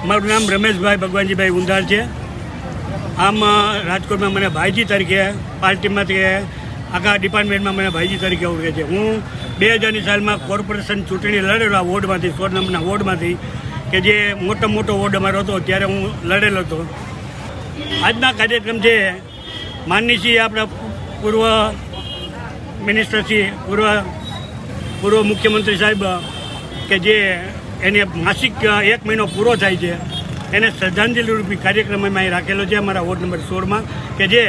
મારું નામ રમેશભાઈ ભગવાનજીભાઈ ઉંધાર છે. આમ રાજકોટમાં મને ભાઈજી તરીકે, પાર્ટીમાંથી આખા ડિપાર્ટમેન્ટમાં મને ભાઈજી તરીકે ઓળખે છે. હું બે હજારની સાલમાં કોર્પોરેશન ચૂંટણી લડેલો આ વોર્ડમાંથી સોળ નંબરના વોર્ડમાંથી, કે જે મોટો મોટો વોર્ડ અમારો હતો, ત્યારે હું લડેલો હતો. આજના કાર્યક્રમ છે માનનીશી આપણા પૂર્વ મિનિસ્ટર શ્રી પૂર્વ પૂર્વ મુખ્યમંત્રી સાહેબ કે જે એને માસિક એક મહિનો પૂરો થાય છે, એને શ્રદ્ધાંજલિ રૂપી કાર્યક્રમ અહીં રાખેલો છે અમારા વોર્ડ નંબર સોળમાં, કે જે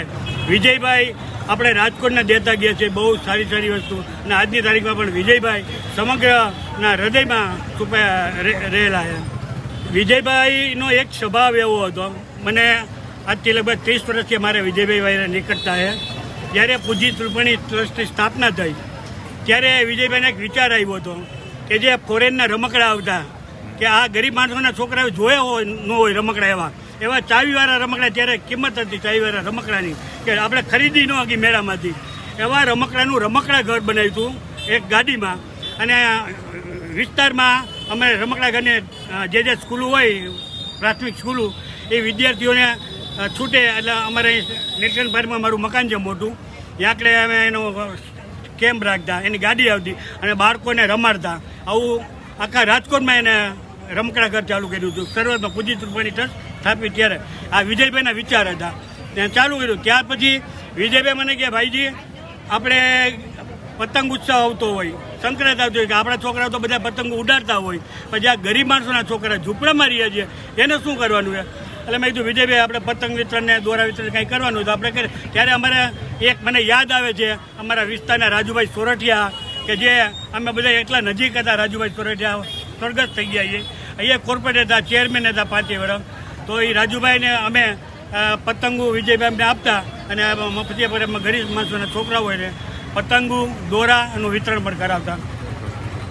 વિજયભાઈ આપણે રાજકોટના દેતા ગયા છે, બહુ સારી સારી વસ્તુ. અને આજની તારીખમાં પણ વિજયભાઈ સમગ્રના હૃદયમાં છુપાયા રહેલા છે. વિજયભાઈનો એક સ્વભાવ એવો હતો, મને આજથી લગભગ ત્રીસ વર્ષથી મારે વિજયભાઈ ભાઈને નીકળતા છે. જ્યારે પૂજી ત્રિપણી ટ્રસ્ટની સ્થાપના થઈ, ત્યારે વિજયભાઈને એક વિચાર આવ્યો હતો કે જે ફોરેનના રમકડા આવતા, કે આ ગરીબ માણસોના છોકરાઓ જોયા હોય, ન હોય રમકડા એવા. એવા ચાવીવાળા રમકડા ત્યારે કિંમત હતી ચાવીવાળા રમકડાની, કે આપણે ખરીદી ન હતી મેળામાંથી. એવા રમકડાનું રમકડા ઘર બનાવ્યું હતું, એક ગાડીમાં. અને વિસ્તારમાં અમે રમકડા ઘરને જે જે સ્કૂલો હોય, પ્રાથમિક સ્કૂલો, એ વિદ્યાર્થીઓને છૂટે એટલે અમારે પાર્કમાં મારું મકાન છે મોટું ત્યાં અમે એનો કેમ્પ રાખતા, એની ગાડી આવતી અને બાળકોને રમાડતા. આવું આખા રાજકોટમાં એને રમકડા ઘર ચાલુ કર્યું હતું. શરૂઆતમાં પૂજી રૂપાણી ટ્રસ્ટ સ્થાપિત ત્યારે. આ વિજયભાઈના વિચાર હતા. ત્યાં ચાલુ કર્યું. ત્યાર પછી વિજયભાઈ મને કે ભાઈજી, આપણે પતંગ ઉત્સવ આવતો હોય, સંક્રાંત આવતો હોય, કે આપણા છોકરાઓ તો બધા પતંગો ઉડાડતા હોય. પછી આ ગરીબ માણસોના છોકરા ઝૂંપડામાં રહ્યા છે. એને શું કરવાનું છે? એટલે મેં કીધું, વિજયભાઈ, આપણે પતંગ વિતરણને દોરા વિતરણ કંઈ કરવાનું તો આપણે કરીએ. ત્યારે અમારે એક મને યાદ આવે છે, અમારા વિસ્તારના રાજુભાઈ સોરઠિયા, કે જે અમે બધા એટલા નજીક હતા રાજુભાઈ સોરઠિયા, સ્વર્ગસ્થ થઈ ગયા છે અહીંયા કોર્પોરેટ હતા ચેરમેન હતા પાંચે વર્ષ. તો એ રાજુભાઈને અમે પતંગો વિજયભાઈ અમને આપતા અને મફતિયા પર ગરીબ માણસોના છોકરાઓ હોય ને, પતંગો, દોરા એનું વિતરણ પણ કરાવતા.